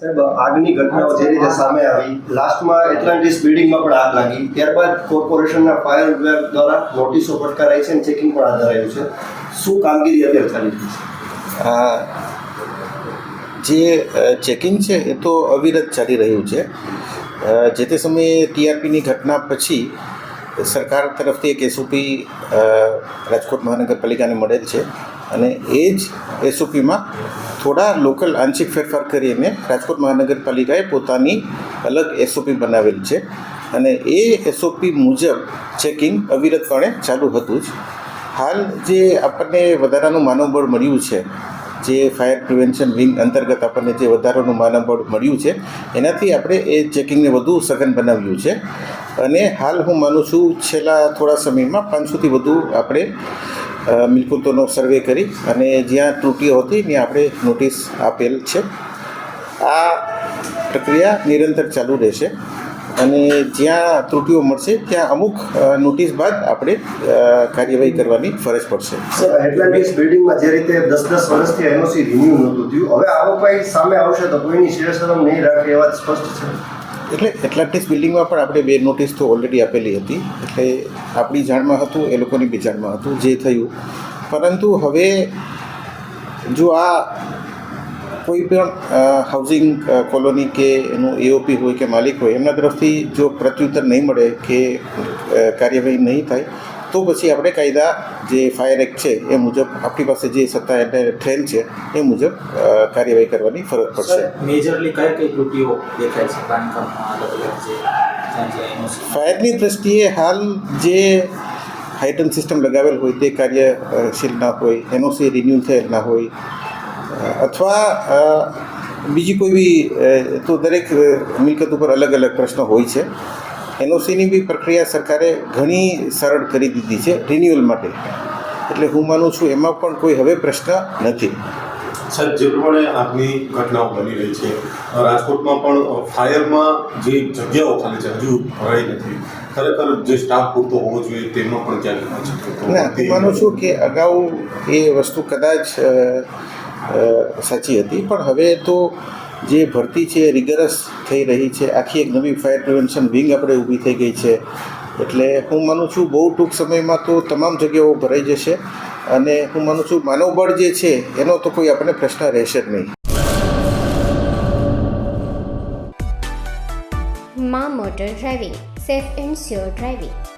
સાહેબ, આગની ઘટનાઓ જે રીતે સામે આવી, લાસ્ટમાં એટલાન્ટિસ બિલ્ડિંગમાં પણ આગ લાગી. ત્યારબાદ કોર્પોરેશનના ફાયર વિભાગ દ્વારા નોટિસો ફટકારાઈ છે અને ચેકિંગ પણ હાથ ધરાયું છે. શું કામગીરી અત્યારે ચાલી રહી છે? જે ચેકિંગ છે એ તો અવિરત ચાલી રહ્યું છે. જે તે સમયે ટીઆરપીની ઘટના પછી સરકાર તરફથી એક એસઓપી રાજકોટ મહાનગરપાલિકાને મળેલ છે. અને એ જ એસઓપીમાં થોડા લોકલ આંશિક ફેરફાર કરીને રાજકોટ મહાનગરપાલિકાએ પોતાની અલગ એસઓપી બનાવેલ છે. અને એ એસઓપી મુજબ ચેકિંગ અવિરતપણે ચાલુ હતું જ. હાલ જે આપણને વધારાનું માનવબળ મળ્યું છે જે ફાયર પ્રિવેન્શન વિંગ અંતર્ગત આપણને જે વધારાનું માનવબળ મળ્યું છે, એનાથી આપણે એ ચેકિંગને વધુ સઘન બનાવ્યું છે. અને હાલ હું માનું છું છેલ્લા થોડા સમયમાં પાંચસોથી વધુ આપણે મિલકતોનો સર્વે કરી અને જ્યાં ત્રુટીઓ હતી ત્યાં આપણે નોટિસ આપેલ છે. આ પ્રક્રિયા નિરંતર ચાલુ રહેશે. અને જ્યાં ત્રુટીઓ મળશે ત્યાં અમુક નોટિસ બાદ આપણે કાર્યવાહી કરવાની ફરજ પડશે. સર એટલાન્ટિસ બિલ્ડિંગમાં જે રીતે દસ દસ વર્ષથી એનઓસી રિન્યુ નહોતું થયું હવે આવો કંઈ સામે આવશે તો કોઈની શિરસરમ નહીં રાખે એ વાત સ્પષ્ટ છે. એટલે એટલાન્ટિસ બિલ્ડિંગમાં પણ આપણે બે નોટિસ તો ઓલરેડી આપેલી હતી. એટલે આપણી જાણમાં હતું એ લોકોની બી જાણમાં હતું જે થયું. પરંતુ હવે જો આ કોઈ પણ હાઉસિંગ કોલોની કે એનું એઓપી હોય કે માલિક હોય એમના તરફથી જો પ્રત્યુત્તર નહીં મળે કે કાર્યવાહી નહીં થાય તો પછી આપણે કાયદા જે ફાયર એક્ટ છે એ મુજબ આપણી પાસે જે સત્તા એટલે થયેલ છે એ મુજબ કાર્યવાહી કરવાની ફરજ પડશે. મેજરલી કઈ કઈ ત્રુટીઓ દેખાય છે? બાંધકામમાં ફાયરની દ્રષ્ટિએ હાલ જે હાઇટન સિસ્ટમ લગાવેલ હોય તે કાર્યશીલ ના હોય એનઓસી રિન્યુ થયેલ ના હોય અથવા બીજી કોઈ બી તો દરેક મિલકત ઉપર અલગ અલગ પ્રશ્નો હોય છે. એનઓસીની બી પ્રક્રિયા સરકારે ઘણી સરળ કરી દીધી છે રિન્યુઅલ માટે. એટલે હું માનું છું એમાં પણ કોઈ હવે પ્રશ્ન નથી. સર જે પ્રમાણે આગની ઘટનાઓ બની રહી છે રાજકોટમાં પણ ફાયરમાં જે જગ્યાઓ ખાલી છે હજુ ભરાઈ નથી. ખરેખર જે સ્ટાફ પૂરતો હોવો જોઈએ તેમાં પણ ક્યાંક ના હું માનું છું કે અગાઉ એ વસ્તુ કદાચ સાચી હતી. પણ હવે તો જે ભરતી છે એ રિગરસ થઈ રહી છે. આખી એક નવી ફાયર પ્રિવેન્શન વિંગ આપણે ઊભી થઈ ગઈ છે. એટલે હું માનું છું બહુ ટૂંક સમયમાં તો તમામ જગ્યાઓ ભરાઈ જશે. અને હું માનું છું માનવબળ જે છે, એનો તો કોઈ આપણને પ્રશ્ન રહેશે જ નહીં. મા motor driving, safe and sure driving.